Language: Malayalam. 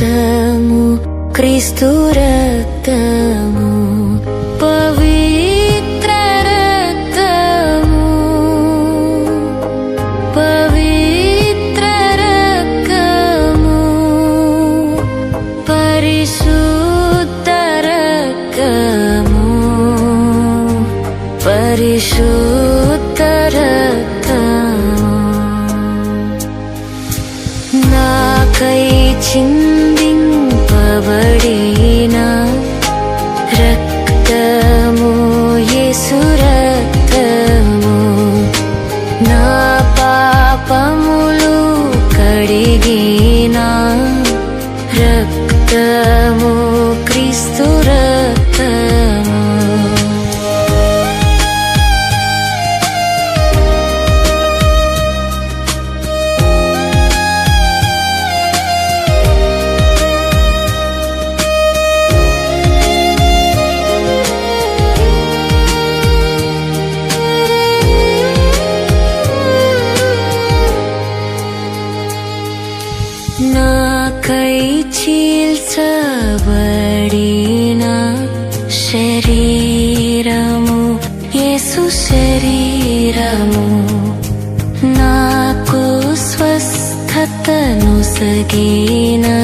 രക്തമു ക്രിസ്തു രക്തമു പവിത്ര രക്തമു പവിത്ര രക്തമു പരിശുദ്ധ രക്തമു പരിശുദ്ധ രക്തമു നാ ചിന്തിപ്പവടേ శరీరము నాకు స్వస్థతను సగీనా